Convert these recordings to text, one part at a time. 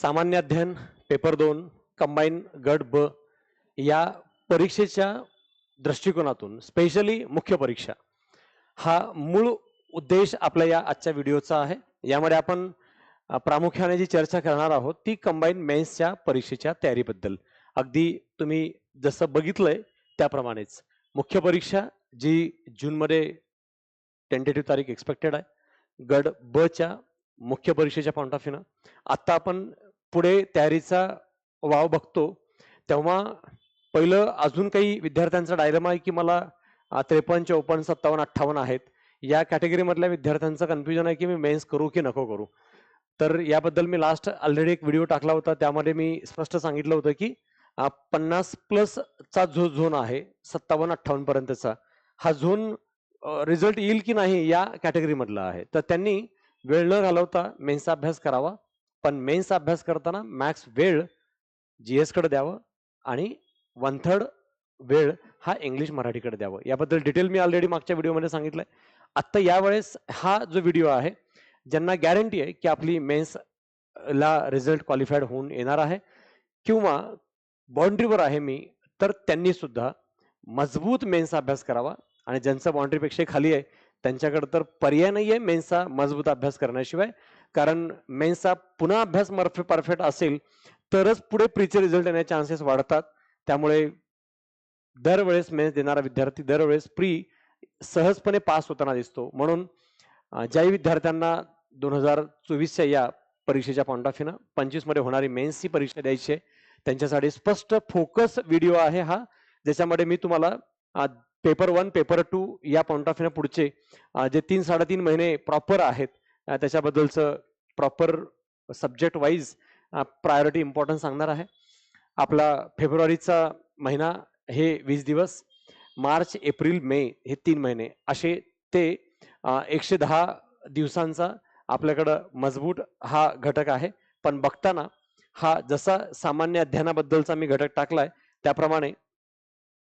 सामान्य अध्ययन पेपर दोन कंबाईन गट ब या परीक्षेच्या दृष्टिकोनातून स्पेशली मुख्य परीक्षा हा मूळ उद्देश आपल्या या आजच्या व्हिडिओचा आहे. यामध्ये आपण प्रामुख्याने जी चर्चा करणार आहोत ती कंबाईन मेन्सच्या परीक्षेच्या तयारीबद्दल. अगदी तुम्ही जसं बघितलंय त्याप्रमाणेच. मुख्य परीक्षा जी जूनमध्ये टेंटेटिव्ह तारीख एक्सपेक्टेड आहे. गड ब च्या मुख्य परीक्षेच्या पॉईंट ऑफ व्ह्यूनं आत्ता आपण पुढे तयारीचा वाव बघतो. तेव्हा पहिलं अजून काही विद्यार्थ्यांचा डायलमा आहे की मला त्रेपन्न चौपन्न सत्तावन्न अठ्ठावन्न आहेत. या कॅटेगरीमधल्या विद्यार्थ्यांचं कन्फ्युजन आहे की मी मेन्स करू की नको करू? तर याबद्दल मी लास्ट ऑलरेडी एक व्हिडिओ टाकला होता. त्यामध्ये मी स्पष्ट सांगितलं होतं की पन्नास प्लसचा जो झोन आहे सत्तावन्न अठ्ठावन्न पर्यंतचा हा झोन रिझल्ट येईल की नाही या कॅटेगरीमधला आहे. तर त्यांनी वेळ न घालवता मेन्सचा अभ्यास करावा. पण मेन्सचा अभ्यास करताना मॅक्स वेळ जी कडे द्यावं आणि वन थर्ड वेळ हा इंग्लिश मराठीकडे द्यावं. याबद्दल डिटेल मी ऑलरेडी मागच्या व्हिडिओमध्ये सांगितलं आहे आत्ता यावेळेस हा जो व्हिडिओ आहे ज्यांना गॅरंटी आहे की आपली मेन्सला रिझल्ट क्वालिफाईड होऊन येणार आहे किंवा बाउंड्रीवर आहे मी तर त्यांनी सुद्धा मजबूत मेन्सचा अभ्यास करावा. आणि ज्यांचा बाउंड्रीपेक्षा खाली आहे त्यांच्याकडे तर पर्याय नाही आहे मेन्सचा मजबूत अभ्यास करण्याशिवाय. कारण मेन्सचा पुन्हा अभ्यास मर्फे परफेक्ट असेल तरच पुढे प्रीचे रिझल्ट येण्याचे चान्सेस वाढतात. त्यामुळे दरवेळेस मेन्स देणारा विद्यार्थी दरवेळेस प्री सहजपणे पास होताना दिसतो. म्हणून ज्याही विद्यार्थ्यांना दोन हजार चोवीसच्या या परीक्षेच्या पॉईंट ऑफ व्ह्यूनं पंचवीसमध्ये होणारी मेन्सची परीक्षा द्यायची आहे त्यांच्यासाठी स्पष्ट फोकस व्हिडिओ आहे हा. ज्याच्यामध्ये मी तुम्हाला पेपर वन पेपर टू या पॉईंट ऑफ व्ह्यूनं पुढचे जे तीन साडेतीन महिने प्रॉपर आहेत त्याच्याबद्दलचं proper subject wise priority importance सांगणार आहे. आपला फेब्रुवारीचा महिना हे वीस दिवस मार्च एप्रिल मे हे तीन महिने असे ते एकशे दहा दिवसांचा आपल्याकडं मजबूत हा घटक आहे. पण बघताना हा जसा सामान्य अध्ययनाबद्दलचा मी घटक टाकलाय त्याप्रमाणे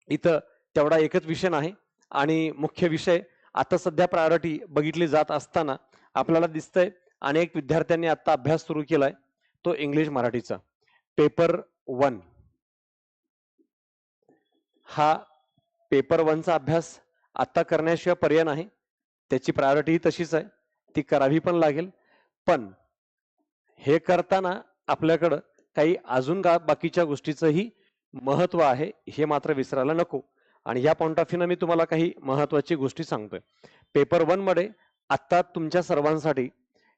इथं तेवढा एकच विषय नाही. आणि मुख्य विषय आता सध्या प्रायोरिटी बघितली जात असताना आपल्याला दिसतंय. अनेक विद्यार्थ्यांनी आता अभ्यास सुरू केलाय. तो इंग्लिश मराठीचा. Paper one. हा पेपर वनचा अभ्यास आता करण्याशिवाय पर्याय नाही. त्याची प्रायोरिटी तशीच आहे. ती करावी पण लागेल. पण हे करताना आपल्याकडं काही अजून का बाकीच्या गोष्टीचंही महत्त्व आहे हे मात्र विसरायला नको. आणि या पॉईंट ऑफ व्ह्यूनं मी तुम्हाला काही महत्वाची गोष्टी सांगतोय. पेपर वनमध्ये आत्ता तुमच्या सर्वांसाठी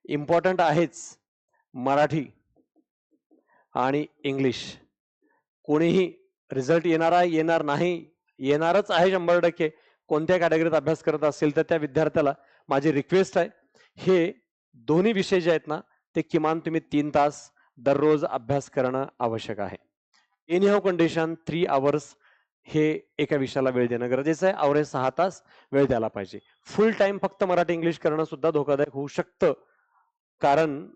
इम्पॉर्टंट आहेच मराठी आणि इंग्लिश कोणीही रिझल्ट येणार आहे येणार नाही येणारच आहे शंभर टक्के. कोणत्या कॅटेगरीत अभ्यास करत असेल तर त्या विद्यार्थ्याला माझी रिक्वेस्ट आहे. हे दोन्ही विषय जे आहेत ना ते किमान तुम्ही तीन तास दररोज अभ्यास करणं आवश्यक आहे. Anyhow condition three hours हे एका विषयाला वेळ देणं गरजेचं आहे. अवरेज सहा तास वेळ द्यायला पाहिजे. फुल टाइम फक्त मराठी इंग्लिश करणं सुद्धा धोकादायक होऊ शकतं. कारण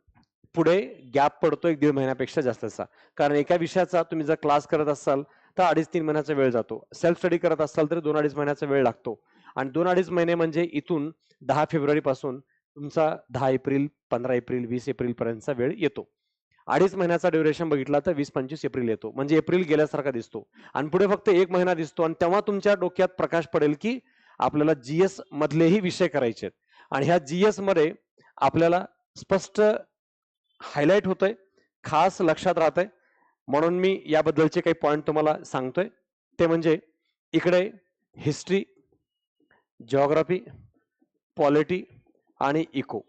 पुढे गॅप पडतो एक दीड महिन्यापेक्षा जास्तचा. कारण एका विषयाचा तुम्ही जर क्लास करत असाल तर अडीच तीन महिन्याचा वेळ जातो. सेल्फ स्टडी करत असाल तर दोन अडीच महिन्याचा वेळ लागतो. आणि दोन अडीच महिने म्हणजे इथून दहा फेब्रुवारीपासून तुमचा दहा एप्रिल पंधरा एप्रिल वीस एप्रिलपर्यंतचा वेळ येतो. अडीच महिन्याचा ड्युरेशन बघितला तर वीस पंचवीस एप्रिल येतो. म्हणजे एप्रिल गेल्यासारखा दिसतो. आणि पुढे फक्त एक महिना दिसतो आणि तेव्हा तुमच्या डोक्यात प्रकाश पडेल की आपल्याला जीएस मधलेही विषय करायचे आहेत. आणि ह्या जीएसमध्ये आपल्याला स्पष्ट हायलाइट होतंय खास लक्षात राहतंय. म्हणून मी याबद्दलचे काही पॉईंट तुम्हाला सांगतोय. ते म्हणजे इकडे हिस्ट्री जॉग्राफी पॉलिटी आणि इको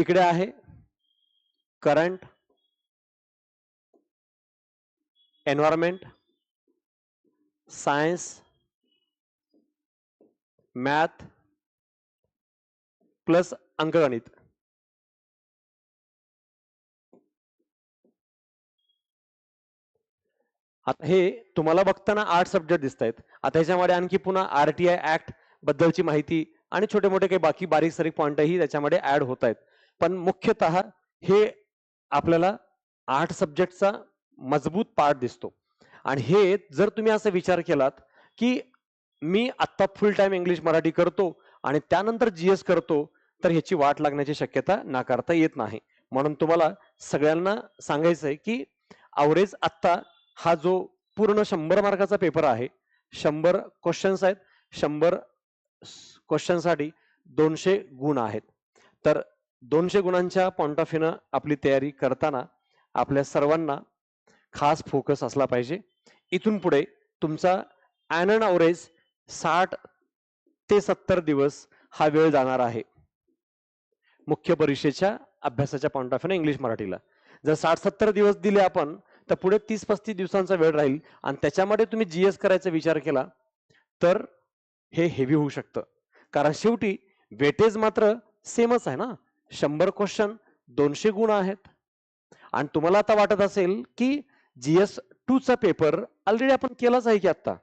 इकडे आहे. Current environment science math plus अंकगणित. आता हे तुम्हाला बघताना आठ सब्जेक्ट दिसत आहेत. आता ह्याच्यामध्ये आणखी पुन्हा आरटीआय ऍक्ट बद्दलची माहिती आणि छोटे मोठे काही बाकी बारीक सारीक पॉइंटही त्याच्यामध्ये ऍड होत आहेत. पण मुख्यतः हे आपल्याला आठ सब्जेक्टचा मजबूत पार्ट दिसतो. आणि हे जर तुम्ही असा विचार केलात की मी आत्ता फुल टाइम इंग्लिश मराठी करतो आणि त्यानंतर जी एस करतो तर ह्याची वाट लागण्याची शक्यता नाकारता येत नाही. म्हणून तुम्हाला सगळ्यांना सांगायचं आहे की अवरेज आत्ता हा जो पूर्ण शंभर मार्काचा पेपर आहे शंभर क्वेश्चन्स आहेत शंभर क्वेश्चनसाठी दोनशे गुण आहेत. तर दोनशे गुणांच्या पॉइंट ऑफ व्ह्यूनं आपली तयारी करताना आपल्या सर्वांना खास फोकस असला पाहिजे. इथून पुढे तुमचा ॲनन अवरेज साठ ते सत्तर दिवस हा वेळ जाणार आहे. मुख्य परीक्षेच्या अभ्यासाच्या पॉइंट ऑफ व्ह्यूने इंग्लिश मराठीला. जर साठ सत्तर दिवस दिले आपण तर पुढे तीस पस्तीस दिवसांचा वेळ राहील आणि त्याच्यामध्ये तुम्ही जीएस करायचा विचार केला तर हे हेवी होऊ शकतं. कारण शेवटी वेटेज मात्र सेमच आहे ना? शंभर क्वेश्चन दोनशे गुण आहेत. आणि तुम्हाला आता वाटत असेल की जी एस टूचा पेपर ऑलरेडी आपण केलाच आहे की आत्ता.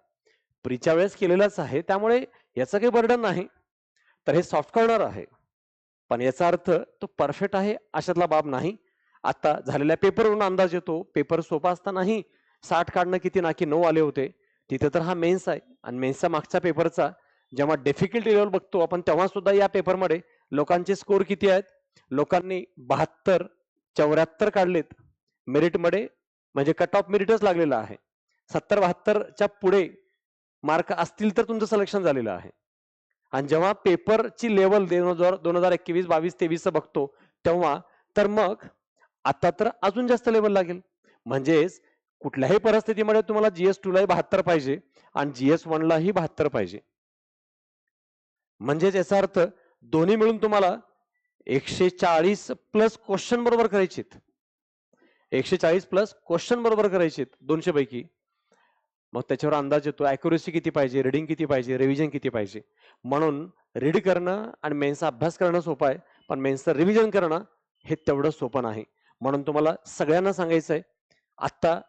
प्रीच्या वेळेस केलेलाच आहे त्यामुळे याचं काही बर्डन नाही. तर हे सॉफ्ट कॉर्नर आहे. पण याचा अर्थ तो परफेक्ट आहे अशातला बाब नाही. आता झालेल्या पेपरवरून अंदाज येतो. पेपर सोपा असतानाही साठ काढणं किती नाकी नऊ आले होते. तिथे तर हा मेन्स आहे. आणि मेन्सचा मागच्या पेपरचा जेव्हा डिफिकल्टी लेवल बघतो आपण तेव्हा सुद्धा या पेपरमध्ये लोकांचे स्कोर किती आहेत? लोकांनी बहात्तर चौऱ्याहत्तर काढलेत. मेरिटमध्ये म्हणजे कट ऑफ मेरिटच लागलेला आहे. सत्तर बहात्तरच्या पुढे मार्क असतील तर तुमचं सिलेक्शन झालेलं आहे. आणि जेव्हा पेपरची लेवल दोन हजार दोन हजार एकवीस बावीस तेवीस बघतो तेव्हा तर मग आता तर अजून जास्त लेवल लागेल. म्हणजेच कुठल्याही परिस्थितीमध्ये तुम्हाला जीएस टूलाही बहात्तर पाहिजे आणि जीएस वनलाही बहात्तर पाहिजे. म्हणजेच याचा अर्थ दोन्ही मिळून तुम्हाला एकशे चाळीस प्लस क्वेश्चन बरोबर करायचेत. एकशे चाळीस प्लस क्वेश्चन बरोबर करायचेत दोनशे पैकी मग त्याच्यावर अंदाज येतो अॅक्युरेसी किती पाहिजे रिडिंग किती पाहिजे रिव्हिजन किती पाहिजे. म्हणून रीड करणं आणि मेन्सचा अभ्यास करणं सोपं आहे पण मेन्सचं रिव्हिजन करणं हे तेवढं सोपं नाही. म्हणून तुम्हाला सगळ्यांना सांगायचं आहे आत्ता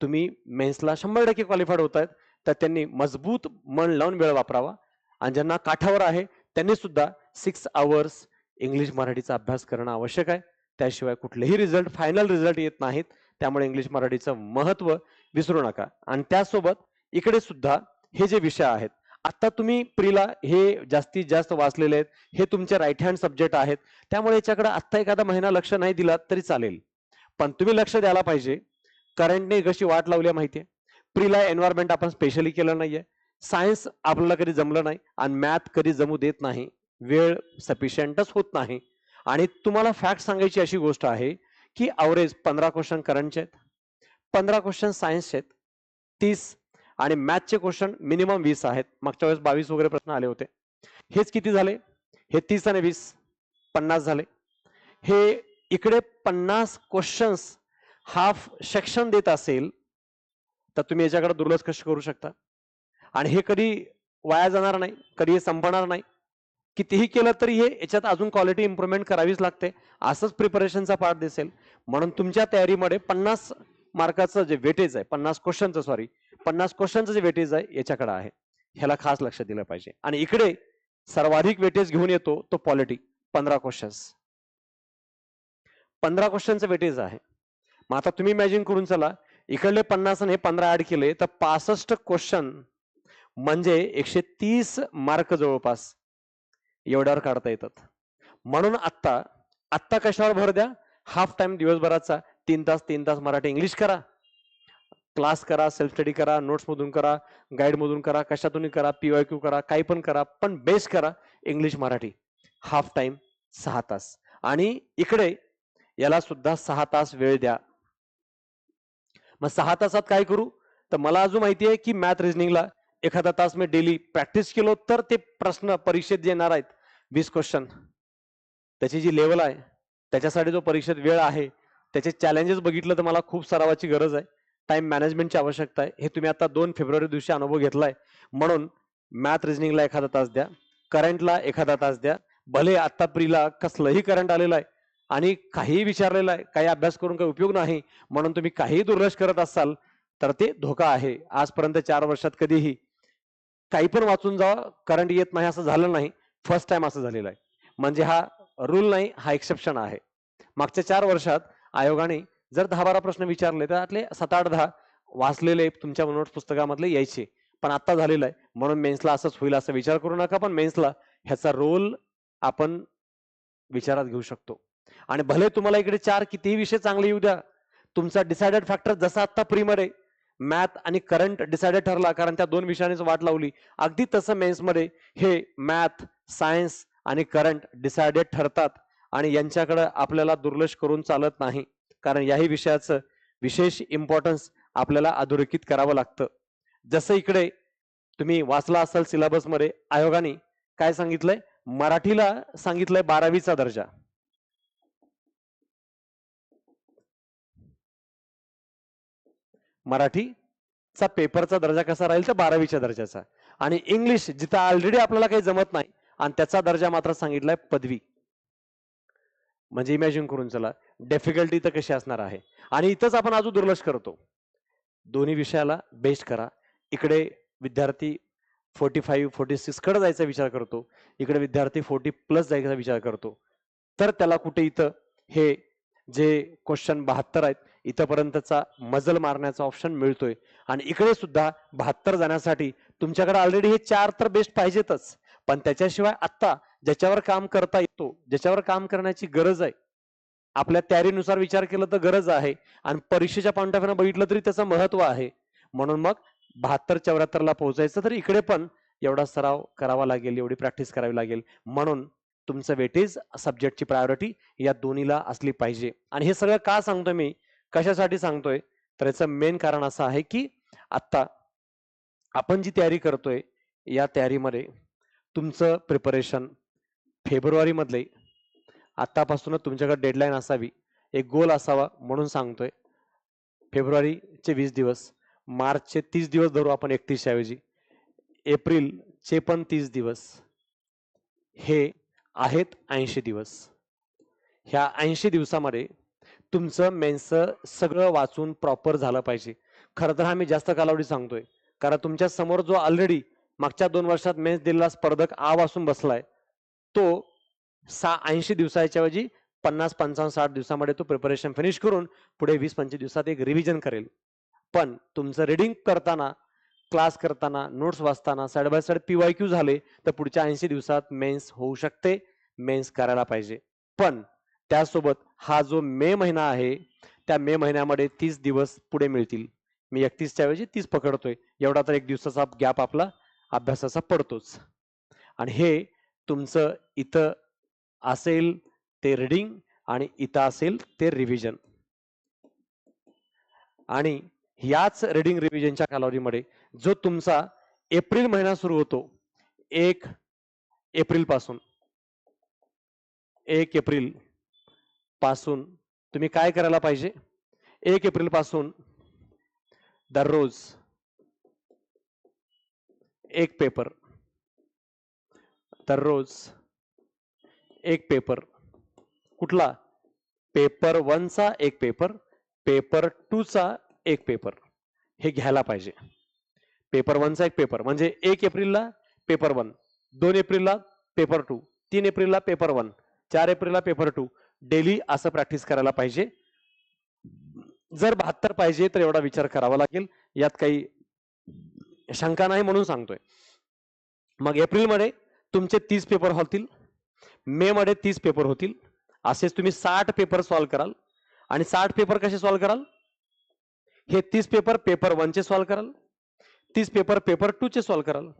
तुम्ही मेन्सला शंभर टक्के क्वालिफाईड होत आहेत तर त्यांनी मजबूत मन लावून वेळ वापरावा. आणि ज्यांना काठावर आहे त्यांनी सुद्धा सिक्स आवर्स इंग्लिश मराठीचा अभ्यास करणं आवश्यक आहे. त्याशिवाय कुठलेही रिझल्ट फायनल रिझल्ट येत नाहीत. त्यामुळे इंग्लिश मराठीचं महत्त्व विसरू नका. आणि त्यासोबत इकडे सुद्धा हे जे विषय आहेत आता तुम्ही प्रीला हे जास्तीत जास्त वाचलेले आहेत हे तुमचे राईट हँड सब्जेक्ट आहेत. त्यामुळे याच्याकडे आत्ता एखादा महिना लक्ष नाही दिला तरी चालेल. पण तुम्ही लक्ष द्यायला पाहिजे. करंटने कशी वाट लावली आहे माहिती आहे प्रीला एन्व्हायरमेंट आपण स्पेशली केलं नाहीये. सायन्स आपल्याला कधी जमलं नाही. आणि मॅथ कधी जमू देत नाही. वेळ सफिशियंटच होत नाही. आणि तुम्हाला फॅक्ट सांगायची अशी गोष्ट आहे की अवरेज पंधरा क्वेश्चन करंटचे आहेत पंधरा क्वेश्चन सायन्सचे आहेत तीस आणि मॅथचे क्वेश्चन मिनिमम वीस आहेत. मागच्या वेळेस बावीस वगैरे प्रश्न आले होते. हेच किती झाले? हे तीस आणि वीस पन्नास झाले. हे इकडे पन्नास क्वेश्चन्स हाफ सेक्शन देत असेल तर तुम्ही याच्याकडे दुर्लक्ष कसे करू शकता. आणि हे कधी वाया जाणार नाही कधी हे संपणार नाही. कितीही केलं तरी हे याच्यात अजून क्वालिटी इम्प्रुव्हमेंट करावीच लागते. असंच प्रिपरेशनचा पार्ट दिसेल. म्हणून तुमच्या तयारीमध्ये पन्नास मार्काचं जे वेटेज आहे पन्नास क्वेश्चनचं सॉरी पन्नास क्वेश्चनचं जे वेटेज आहे याच्याकडे आहे. ह्याला खास लक्ष दिलं पाहिजे. आणि इकडे सर्वाधिक वेटेज घेऊन येतो तो पॉलिटी पंधरा क्वेश्चन्स पंधरा क्वेश्चनचं वेटेज आहे. मग आता तुम्ही इमॅजिन करून चला इकडले पन्नास आणि हे पंधरा ऍड केले तर पासष्ट क्वेश्चन म्हणजे एकशे तीस मार्क जवळपास एवढ्यावर काढता येतात. म्हणून आत्ता आत्ता कशावर भर द्या? हाफ टाइम दिवसभराचा तीन तास तीन तास मराठी इंग्लिश करा. क्लास करा सेल्फ स्टडी करा नोट्स मधून करा गाईडमधून करा कशातूनही करा पीवाय क्यू करा काही पण करा पण बेस करा इंग्लिश मराठी. हाफ टाइम सहा तास. आणि इकडे याला सुद्धा सहा तास वेळ द्या. मग सहा तासात काय करू? तर मला अजून माहिती आहे की मॅथ रिजनिंगला एखादा तास मी डेली प्रॅक्टिस केलो तर ते प्रश्न परीक्षेत येणार आहेत. वीस क्वेश्चन त्याची जी लेवल आहे त्याच्यासाठी जो परीक्षेत वेळ आहे त्याचे चॅलेंजेस बघितलं तर मला खूप सरावाची गरज आहे. टाइम मॅनेजमेंटची आवश्यकता आहे. हे तुम्ही आता दोन फेब्रुवारी दिवशी अनुभव घेतलाय. म्हणून मॅथ रिजनिंगला एखादा तास द्या. करंटला एखादा तास द्या. भले आत्ता प्रीला कसलंही करंट आलेलं आहे आणि काहीही विचारलेलं आहे काही अभ्यास करून काही उपयोग नाही म्हणून तुम्ही काहीही दुर्लक्ष करत असाल तर ते धोका आहे. आजपर्यंत चार वर्षात कधीही काही पण वाचून जावा करंट येत नाही असं झालं नाही. फर्स्ट टाइम असं झालेलं आहे. म्हणजे हा रूल नाही हा एक्सेप्शन आहे. मागच्या चार वर्षात आयोगाने जर दहा बारा प्रश्न विचारले तर त्यातले सात आठ दहा वाचलेले तुमच्या नोट्स पुस्तकामधले यायचे. पण आता झालेलं आहे. म्हणून मेन्सला असंच होईल असं विचार करू नका पण मेन्सला ह्याचा रोल आपण विचारात घेऊ शकतो. आणि भले तुम्हाला इकडे चार कितीही विषय चांगले येऊ द्या तुमचा डिसाइडेड फॅक्टर जसा आत्ता प्रीमर आहे मॅथ आणि करंट डिसाइडेड ठरला कारण त्या दोन विषयांनीच वाट लावली. अगदी तसं मेन्समध्ये हे मॅथ सायन्स आणि करंट डिसाइडेड ठरतात आणि यांच्याकडे आपल्याला दुर्लक्ष करून चालत नाही कारण याही विषयाचं विशेष इम्पॉर्टन्स आपल्याला अधोरेखित करावं लागतं. जसं इकडे तुम्ही वाचला असाल सिलेबसमध्ये आयोगाने काय सांगितलंय? मराठीला सांगितलंय बारावीचा दर्जा. मराठीचा पेपरचा दर्जा कसा राहील तर बारावीच्या दर्जाचा. आणि इंग्लिश जिथं ऑलरेडी आपल्याला काही जमत नाही आणि त्याचा दर्जा मात्र सांगितलाय पदवी. म्हणजे इमॅजिन करून चला डिफिकल्टी तर कशी असणार आहे? आणि इथंच आपण अजून दुर्लक्ष करतो. दोन्ही विषयाला बेस्ट करा. इकडे विद्यार्थी फोर्टी फाईव्ह फोर्टी सिक्सकडे जायचा विचार करतो. इकडे विद्यार्थी फोर्टी प्लस जायचा विचार करतो. तर त्याला कुठे इथं हे जे क्वेश्चन बहात्तर आहेत इथपर्यंतचा मजल मारण्याचा ऑप्शन मिळतोय. आणि इकडे सुद्धा बहात्तर जाण्यासाठी तुमच्याकडे ऑलरेडी हे चार तर बेस्ट पाहिजेतच. पण त्याच्याशिवाय आत्ता ज्याच्यावर काम करता येतो ज्याच्यावर काम करण्याची गरज आहे आपल्या तयारीनुसार विचार केला तर गरज आहे. आणि परीक्षेच्या पॉईंट ऑफ बघितलं तरी त्याचं महत्त्व आहे. म्हणून मग बहात्तर चौऱ्याहत्तरला पोहोचायचं तर इकडे पण एवढा सराव करावा लागेल एवढी प्रॅक्टिस करावी लागेल. म्हणून तुमचं वेटेज सब्जेक्टची प्रायोरिटी या दोन्हीला असली पाहिजे. आणि हे सगळं का सांगतो मी? कशासाठी सांगतोय? तर याचं मेन कारण असं आहे की आत्ता आपण जी तयारी करतोय या तयारीमध्ये तुमचं प्रिपरेशन फेब्रुवारीमधले आत्तापासूनच तुमच्याकडे डेडलाईन असावी एक गोल असावा म्हणून सांगतोय. फेब्रुवारीचे वीस दिवस मार्चचे तीस दिवस धरू आपण एकतीसशे ऐवजी एप्रिलचे पण तीस दिवस. हे आहेत ऐंशी दिवस. ह्या ऐंशी दिवसामध्ये तुमचं मेन्सचं सगळं वाचून प्रॉपर झालं पाहिजे. खरं तर हा मी जास्त कालावधी सांगतोय. कारण तुमच्यासमोर जो ऑलरेडी मागच्या दोन वर्षात मेन्स दिलेला स्पर्धक आ वासून बसलाय तो सा ऐंशी दिवसाच्या ऐवजी पन्नास पंचावन्न साठ दिवसामध्ये तो प्रिपरेशन फिनिश करून पुढे वीस पंचवीस दिवसात एक रिव्हिजन करेल. पण तुमचं रिडिंग करताना क्लास करताना नोट्स वाचताना side by side P Y Q झाले तर पुढच्या ऐंशी दिवसात मेन्स होऊ शकते मेन्स करायला पाहिजे. पण त्यासोबत हा जो मे महिना आहे त्या मे महिन्यामध्ये तीस दिवस पुढे मिळतील. मी एकतीसच्या ऐवजी तीस पकडतोय. एवढा तर एक दिवसाचा गॅप आपला अभ्यासाचा पडतोच. आणि हे तुमचं इथं असेल ते रिडिंग आणि इथं असेल ते रिव्हिजन आणि याच रिडिंग रिव्हिजनच्या कालावधीमध्ये जो तुमचा एप्रिल महिना सुरू होतो एक एप्रिलपासून एक एप्रिल पासून तुम्ही काय करायला पाहिजे? एक एप्रिलपासून दररोज एक पेपर. दररोज एक पेपर. कुठला? पेपर वनचा एक पेपर पेपर टूचा एक पेपर. हे घ्यायला पाहिजे. पेपर वनचा एक पेपर. म्हणजे एक एप्रिलला पेपर वन दोन एप्रिलला पेपर टू तीन एप्रिलला पेपर वन चार एप्रिलला पेपर टू डेली असं प्रॅक्टिस करायला पाहिजे. जर बहात्तर पाहिजे तर एवढा विचार करावा लागेल. यात काही शंका नाही म्हणून सांगतोय. मग एप्रिलमध्ये तुमचे तीस पेपर होतील. मे मध्ये तीस पेपर होतील. असेच तुम्ही साठ पेपर सॉल्व्ह कराल. आणि साठ पेपर कसे सॉल्व्ह कराल? हे तीस पेपर पेपर वनचे सॉल्व्ह कराल. तीस पेपर पेपर टू चे सॉल्व्ह कराल.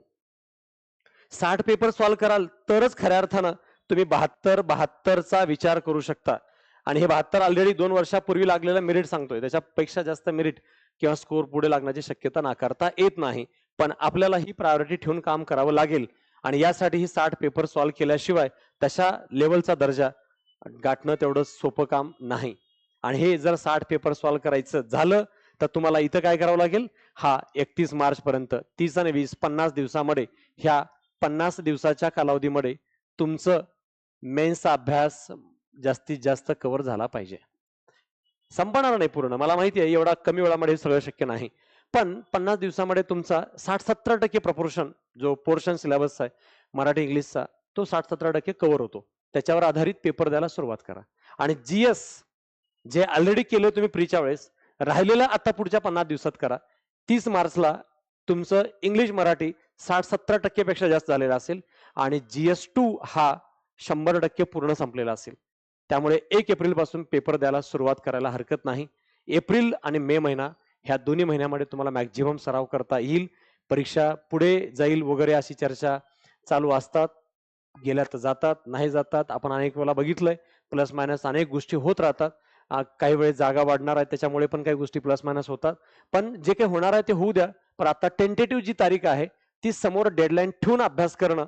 साठ पेपर सॉल्व्ह कराल तरच खऱ्या अर्थानं तुम्ही बहात्तर बहात्तरचा विचार करू शकता. आणि हे बहात्तर ऑलरेडी दोन वर्षापूर्वी लागलेलं मेरिट सांगतोय. त्याच्यापेक्षा जास्त मेरिट किंवा स्कोर पुढे लागण्याची शक्यता नाकारता येत नाही. पण आपल्याला ही प्रायोरिटी ठेवून काम करावं लागेल. आणि यासाठी ही साठ पेपर सॉल्व्ह केल्याशिवाय तशा लेवलचा दर्जा गाठणं तेवढं सोपं काम नाही. आणि हे जर साठ पेपर सॉल्व्ह करायचं झालं तर तुम्हाला इथं काय करावं लागेल? हा एकतीस मार्च पर्यंत तीस आणि वीस पन्नास दिवसामध्ये ह्या पन्नास दिवसाच्या कालावधीमध्ये तुमचं मेन्सचा अभ्यास जास्तीत जास्त कव्हर झाला पाहिजे. संपणार नाही पूर्ण. मला माहिती आहे एवढा कमी वेळामध्ये सगळं शक्य नाही. पण पन्नास दिवसामध्ये तुमचा साठ सत्तर टक्के प्रपोर्शन जो पोर्शन सिलेबस आहे मराठी इंग्लिशचा तो साठ सत्तर टक्के कव्हर होतो. त्याच्यावर आधारित पेपर द्यायला सुरुवात करा. आणि जीएस जे ऑलरेडी केलं तुम्ही प्रीच्या वेळेस राहिलेलं आता पुढच्या पन्नास दिवसात करा. तीस मार्चला तुमचं इंग्लिश मराठी साठ सत्तर टक्केपेक्षा जास्त झालेला असेल. आणि जीएस टू हा शंभर टक्के पूर्ण संपलेला असेल. त्यामुळे एक एप्रिलपासून पेपर द्यायला सुरुवात करायला हरकत नाही. एप्रिल आणि मे महिना ह्या दोन्ही महिन्यामध्ये तुम्हाला मॅक्झिमम सराव करता येईल. परीक्षा पुढे जाईल वगैरे अशी चर्चा चालू असतात. गेल्या तर जातात नाही जातात. आपण अनेक वेळा बघितलंय प्लस मायनस अनेक गोष्टी होत राहतात. काही वेळेस जागा वाढणार आहे त्याच्यामुळे पण काही गोष्टी प्लस मायनस होतात. पण जे काही होणार आहे ते होऊ द्या. पण आता टेंटेटिव्ह जी तारीख आहे ती समोर डेडलाईन ठेवून अभ्यास करणं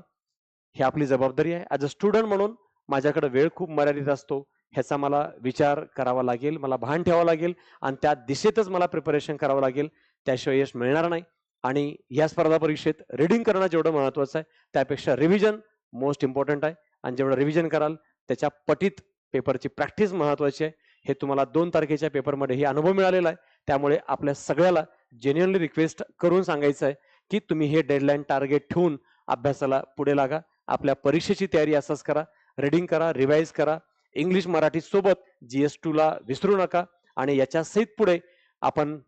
ही आपली जबाबदारी आहे. ॲज अ स्टुडंट म्हणून माझ्याकडे वेळ खूप मर्यादित असतो. ह्याचा मला विचार करावा लागेल मला भान ठेवावं लागेल आणि त्या दिशेतच मला प्रिपरेशन करावं लागेल. त्याशिवाय यश मिळणार नाही. आणि या स्पर्धा परीक्षेत रिडिंग करणं जेवढं महत्वाचं आहे त्यापेक्षा रिव्हिजन मोस्ट इम्पॉर्टंट आहे. आणि जेवढं रिव्हिजन कराल त्याच्या पटीत पेपरची प्रॅक्टिस महत्वाची आहे. हे तुम्हाला दोन तारखेच्या पेपरमध्ये हे अनुभव मिळालेला आहे. त्यामुळे आपल्या सगळ्याला जेन्युअनली रिक्वेस्ट करून सांगायचं आहे की तुम्ही हे डेडलाईन टार्गेट ठेवून अभ्यासाला पुढे लागा. आपल्या परीक्षेची तयारी असंच करा रिडिंग करा रिवाईज करा. इंग्लिश मराठी सोबत जीएस टूला विसरू नका आणि याच्या सहित पुढे आपण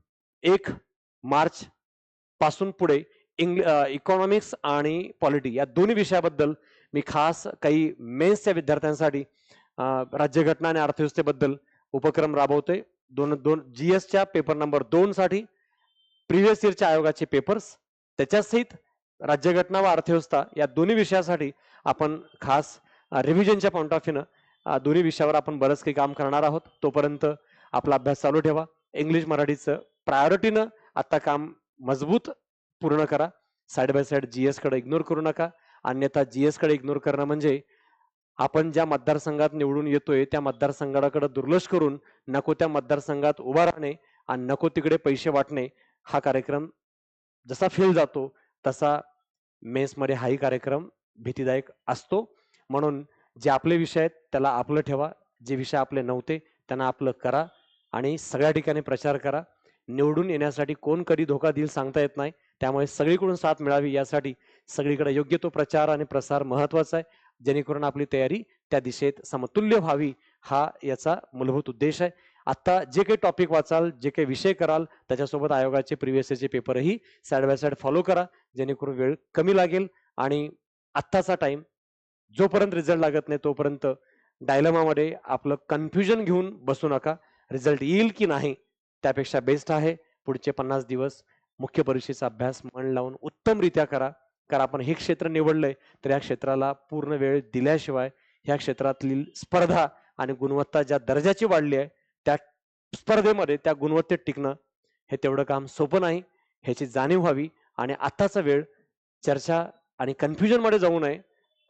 एक मार्च पासून पुढे इंग्ल इकॉनॉमिक्स आणि पॉलिटी या दोन्ही विषयाबद्दल मी खास काही मेन्सच्या विद्यार्थ्यांसाठी राज्यघटना आणि अर्थव्यवस्थेबद्दल उपक्रम राबवतोय. दोन दोन जी एसच्या पेपर नंबर दोनसाठी प्रिव्हियस इयरच्या आयोगाचे पेपर्स त्याच्यासहित राज्यघटना व अर्थव्यवस्था या दोन्ही विषयासाठी आपण खास रिव्हिजनच्या पॉईंट ऑफ व्ह्यूनं दोन्ही विषयावर आपण बरंच काही काम करणार आहोत. तोपर्यंत आपला अभ्यास चालू ठेवा. इंग्लिश मराठीचं प्रायोरिटीनं आत्ता काम मजबूत पूर्ण करा. साईड बाय साईड जी एसकडे इग्नोर करू नका. अन्यथा जी एसकडे इग्नोर करणं म्हणजे आपण ज्या मतदारसंघात निवडून येतोय त्या मतदारसंघाकडे दुर्लक्ष करून नको त्या मतदारसंघात उभा राहणे आणि नको तिकडे पैसे वाटणे हा कार्यक्रम जसा फेल जातो तसा मेन्समध्ये हाही कार्यक्रम भीतीदायक असतो. म्हणून जे आपले विषय आहेत त्याला आपलं ठेवा. जे विषय आपले नव्हते त्यांना आपलं करा आणि सगळ्या ठिकाणी प्रचार करा. निवडून येण्यासाठी कोण कधी धोका देईल सांगता येत नाही. त्यामुळे सगळीकडून साथ मिळावी यासाठी सगळीकडे योग्य तो प्रचार आणि प्रसार महत्त्वाचा आहे. जेणेकरून आपली तयारी त्या दिशेत समतुल्य व्हावी हा याचा मूलभूत उद्देश आहे. आत्ता जे काही टॉपिक वाचाल जे काही विषय कराल त्याच्यासोबत आयोगाचे प्रिव्हियस पेपरही साईड बाय साईड फॉलो करा. जेणेकरून वेळ कमी लागेल आणि आत्ताचा टाइम जोपर्यंत रिझल्ट लागत नाही तोपर्यंत डायलमामध्ये आपलं कन्फ्युजन घेऊन बसू नका. रिझल्ट येईल की नाही त्यापेक्षा बेस्ट आहे. पुढचे पन्नास दिवस मुख्य परीक्षेचा अभ्यास मन लावून उत्तमरित्या करा. कारण आपण हे क्षेत्र निवडलंय तर या क्षेत्राला पूर्ण वेळ दिल्याशिवाय ह्या क्षेत्रातली स्पर्धा आणि गुणवत्ता ज्या दर्जाची वाढली आहे त्या स्पर्धेमध्ये त्या गुणवत्तेत टिकणं हे तेवढं काम सोपं नाही. ह्याची जाणीव व्हावी. आणि आत्ताचा वेळ चर्चा आणि कन्फ्युजनमध्ये जाऊ नये.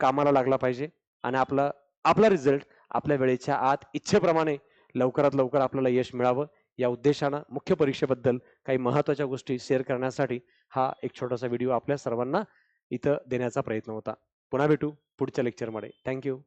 कामाला लागला पाहिजे आणि आपला आपला रिझल्ट आपल्या वेळेच्या आत इच्छेप्रमाणे लवकरात लवकर आपल्याला यश मिळावं. या उद्देशानं मुख्य परीक्षेबद्दल काही महत्त्वाच्या गोष्टी शेअर करण्यासाठी हा एक छोटासा व्हिडिओ आपल्या सर्वांना इथं देण्याचा प्रयत्न होता. पुन्हा भेटू पुढच्या लेक्चरमध्ये थँक्यू